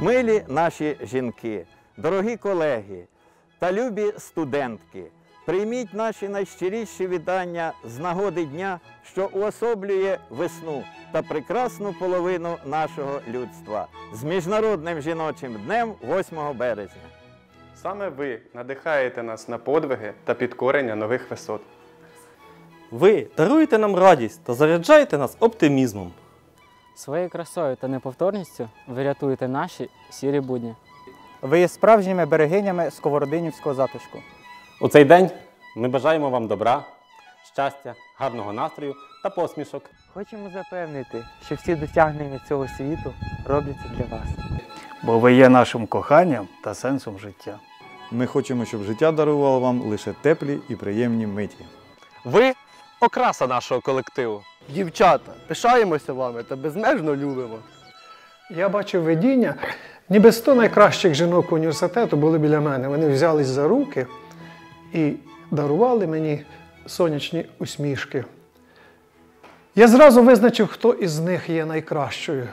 Милі наші жінки, дорогі колеги та любі студентки, прийміть наші найщиріші вітання з нагоди дня, що уособлює весну та прекрасну половину нашого людства з Міжнародним жіночим днем 8 березня. Саме ви надихаєте нас на подвиги та підкорення нових висот. Ви даруєте нам радість та заряджаєте нас оптимізмом. Своєю красою та неповторністю ви рятуєте наші сірі будні. Ви є справжніми берегинями сковородинівського затишку. У цей день ми бажаємо вам добра, щастя, гарного настрою та посмішок. Хочемо запевнити, що всі досягнення цього світу робляться для вас. бо ви є нашим коханням та сенсом життя. Ми хочемо, щоб життя дарувало вам лише теплі і приємні миті. Ви окраса нашого колективу. Дівчата, пишаємося вами та безмежно любимо. Я бачив видіння, ніби 100 найкращих жінок університету були біля мене. Вони взялись за руки і дарували мені сонячні усмішки. Я зразу визначив, хто із них є найкращою.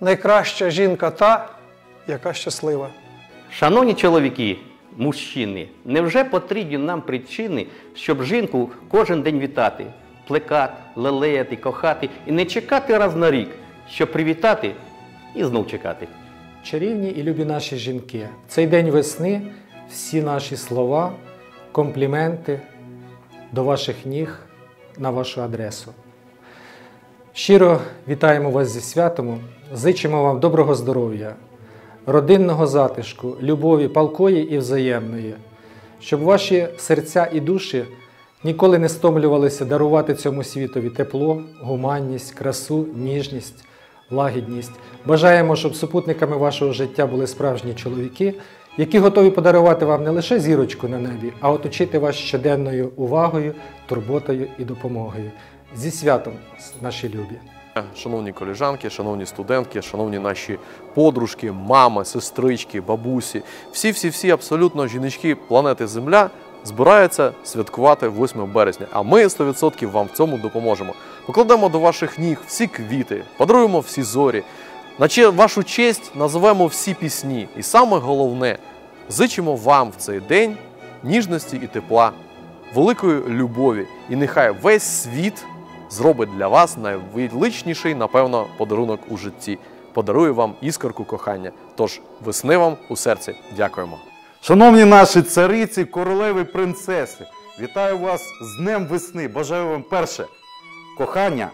Найкраща жінка та, яка щаслива. Шановні чоловіки, мужчини, невже потрібні нам причини, щоб жінку кожен день вітати, плекати, лелеяти, кохати і не чекати раз на рік, щоб привітати і знов чекати? Чарівні і любі наші жінки, в цей день весни всі наші слова, компліменти до ваших ніг на вашу адресу. Щиро вітаємо вас зі святом, зичимо вам доброго здоров'я, родинного затишку, любові палкої і взаємної, щоб ваші серця і душі ніколи не стомлювалися дарувати цьому світові тепло, гуманність, красу, ніжність, лагідність. Бажаємо, щоб супутниками вашого життя були справжні чоловіки, які готові подарувати вам не лише зірочку на небі, а оточити вас щоденною увагою, турботою і допомогою. Зі святом, наші любі! Шановні колежанки, шановні студентки, шановні наші подружки, мами, сестрички, бабусі, всі-всі-всі абсолютно жіночки планети Земля збираються святкувати 8 березня. А ми 100% вам в цьому допоможемо. Покладемо до ваших ніг всі квіти, подаруємо всі зорі, на вашу честь називемо всі пісні. І саме головне, зичимо вам в цей день ніжності і тепла, великої любові. І нехай весь світ зробить для вас найвеличніший, напевно, подарунок у житті. Подарує вам іскорку кохання. Тож весни вам у серці. Дякуємо. Шановні наші цариці, королеви, принцеси, вітаю вас з Днем весни. Бажаю вам перше кохання,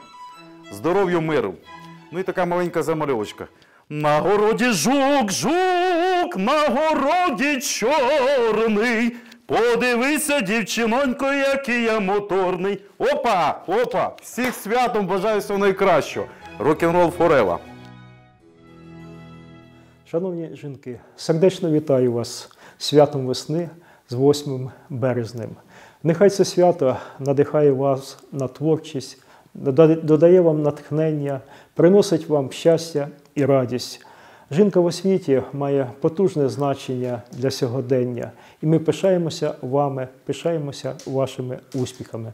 здоров'я, миру. Ну і така маленька замальовочка. На городі жук, жук, на городі чорний. Подивися, дівчинонько, який я моторний. Опа, опа! Всіх святом бажаю всього найкращого. Рок-н-рол форева. Шановні жінки, сердечно вітаю вас святом весни з 8 березнем. Нехай це свято надихає вас на творчість, додає вам натхнення, приносить вам щастя і радість. Жінка в освіті має потужне значення для сьогодення, і ми пишаємося вами, пишаємося вашими успіхами.